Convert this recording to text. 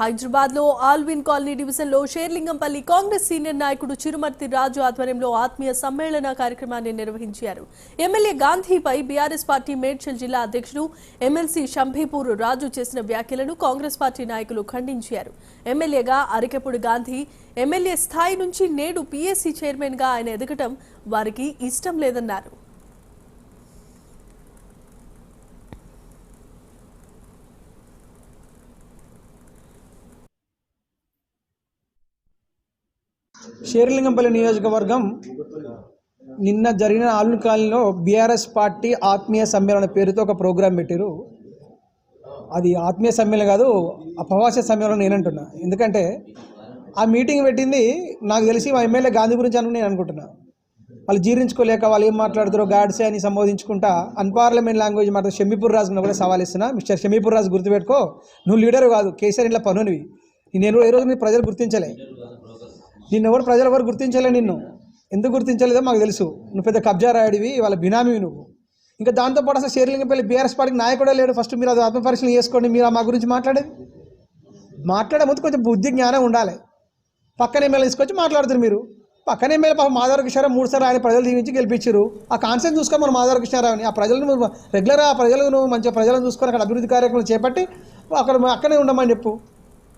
హైదరాబాద్లో Alvin colony డివిజన్లో Serilingampally Congress senior నాయకుడు చిరుమర్తి రాజు ఆధ్వర్యంలో ఆత్మీయ సమ్మేళన కార్యక్రమాన్ని నిర్వహించారు. ఎమ్మెల్యే గాంధీపై బీఆర్ఎస్ పార్టీ మేడ్చల్ జిల్లా అధ్యక్షుడు ఎమ్మెల్సీ షంభీపూర్ రాజు చేసిన వ్యాఖ్యలను కాంగ్రెస్ పార్టీ నాయకులు ఖండించారు. ఎమ్మెల్యేగా అరికెప్పుడు గాంధీ ఎమ్మెల్యే స్థాయి నుంచి నేడు పీఎస్సీ చైర్మన్గా ఆయన ఎదగటం వారికి ఇష్టం లేదన్నారు. షేర్లింగంపల్లి నియోజకవర్గం నిన్న జరిగిన ఆలుని బీఆర్ఎస్ పార్టీ ఆత్మీయ సమ్మేళన పేరుతో ఒక ప్రోగ్రాం పెట్టారు. అది ఆత్మీయ సమ్మేళనం కాదు అపవాస్య సమ్మేళనం నేనంటున్నా. ఎందుకంటే ఆ మీటింగ్ పెట్టింది నాకు తెలిసి మా ఎమ్మెల్యే గాంధీ గురించి అని నేను అనుకుంటున్నా. వాళ్ళు జీర్ణించుకోలేక వాళ్ళు ఏం మాట్లాడుతారో గాడ్సే అని సంబోధించుకుంటా అన్పార్లమెంట్ లాంగ్వేజ్ మాట్లాడు షమీపూర్ రాజు కూడా సవాల్ ఇస్తున్నా. మిస్టర్ షమీపూర్ రాజు గుర్తుపెట్టుకో నువ్వు లీడర్ కాదు కేసీఆర్ ఇంట్లో పనునివి. నేను ఏ రోజు నీ ప్రజలు గుర్తించలే. నిన్నెవరు ప్రజలు ఎవరు గుర్తించలే నిన్ను. ఎందుకు గుర్తించలేదో మాకు తెలుసు. నువ్వు పెద్ద కబ్జా రాయుడివి వాళ్ళ బినామీవి నువ్వు. ఇంకా దాంతోపాటు అసలు షేర్లింగపల్లి బీఆర్ఎస్ పార్టీకి నాయకుడే లేడు. ఫస్ట్ మీరు అది ఆత్మపరిశీలన చేసుకోండి. మీరు మా గురించి మాట్లాడేది? మాట్లాడే ముందు కొంచెం బుద్ధి జ్ఞానం ఉండాలి. పక్కన ఎమ్మెల్యే తీసుకొచ్చి మాట్లాడుతారు మీరు. పక్కన ఎమ్మెల్యే పాపం మాధవ కృష్ణారావు మూడు సార్లు ఆయన ప్రజలు దీవించి గెలిపించారు. ఆ కాన్సెప్ట్ చూసుకో మన మాధవ కృష్ణారావుని ఆ ప్రజలను రెగ్యులర్ ఆ ప్రజలను నువ్వు మంచిగా ప్రజలను చూసుకొని అక్కడ అభివృద్ధి కార్యక్రమాలు చేపట్టి అక్కడ అక్కడే ఉండమని చెప్పు.